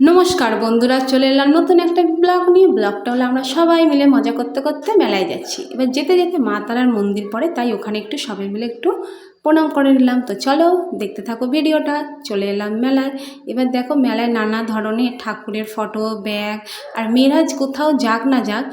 নমস্কার বন্ধুরা, চলে এলাম নতুন একটা ব্লগ নিয়ে। ব্লগটা হলে আমরা সবাই মিলে মজা করতে করতে মেলায় যাচ্ছি। এবার যেতে যেতে মা তারার মন্দির পড়ে, তাই ওখানে একটু সবাই মিলে একটু প্রণাম করে নিলাম। তো চলো দেখতে থাকো ভিডিওটা, চলে এলাম মেলায়। এবার দেখো মেলায় নানা ধরনের ঠাকুরের ফটো, ব্যাগ, আর মেয়েরাজ কোথাও যাক না যাক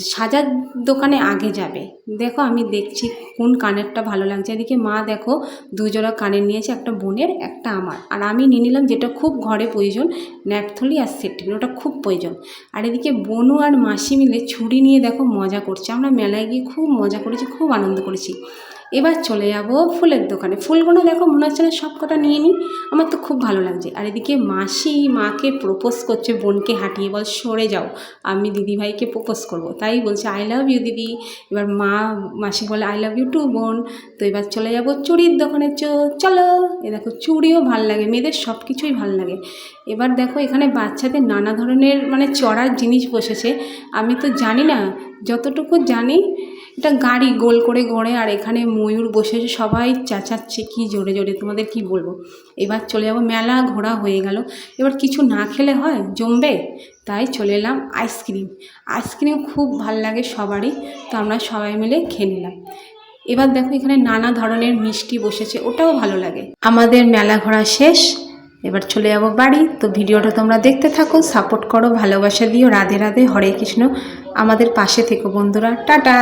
সাজার দোকানে আগে যাবে। দেখো আমি দেখছি কোন কানেরটা ভালো লাগছে। এদিকে মা দেখো দুজোড়া কানের নিয়েছে, একটা বোনের, একটা আমার। আর আমি নিয়ে নিলাম যেটা খুব ঘরে প্রয়োজন, ন্যাপথলি আর সেটিন ওটা খুব প্রয়োজন। আর এদিকে বনু আর মাসি মিলে ছুরি নিয়ে দেখো মজা করছে। আমরা মেলায় গিয়ে খুব মজা করেছি, খুব আনন্দ করেছি। এবার চলে যাব ফুলের দোকানে। ফুলগুলো দেখো, মনে হচ্ছে না সব কটা নিয়ে নিই আমার তো খুব ভালো লাগছে। আর এদিকে মাসি মাকে প্রপোজ করছে, বোনকে হাঁটিয়ে বল, সরে যাও, আমি দিদিভাইকে প্রপোজ করব। তাই বলছে আই লাভ ইউ দিদি। এবার মা, মাসি বলে আই লাভ ইউ টু বোন। তো এবার চলে যাব চুড়ির দোকানে। চো, চলো। এ দেখো, চুড়িও ভালো লাগে, মেয়েদের সব কিছুই ভালো লাগে। এবার দেখো, এখানে বাচ্চাদের নানা ধরনের মানে চড়ার জিনিস বসেছে। আমি তো জানি না, যতটুকু জানি এটা গাড়ি গোল করে গড়ে আর এখানে ময়ূর বসেছে সবাই চেঁচাচ্ছে, কি জোরে জোরে, তোমাদের কি বলব? এবার চলে যাব, মেলা ঘোরা হয়ে গেল। এবার কিছু না খেলে হয়, জমবে? তাই চলে এলাম আইসক্রিম আইসক্রিম খুব ভালো লাগে সবারই, তো আমরা সবাই মিলে খেয়ে নিলাম। এবার দেখো এখানে নানা ধরনের মিষ্টি বসেছে, ওটাও ভালো লাগে। আমাদের মেলা ঘোরা শেষ। এবার চলে যাব বাড়ি। তো ভিডিওটা তোমরা দেখতে থাকো সাপোর্ট করো, ভালোবাসা দিও। রাধে রাধে, হরে কৃষ্ণ। আমাদের পাশে থেকো বন্ধুরা। টাটা!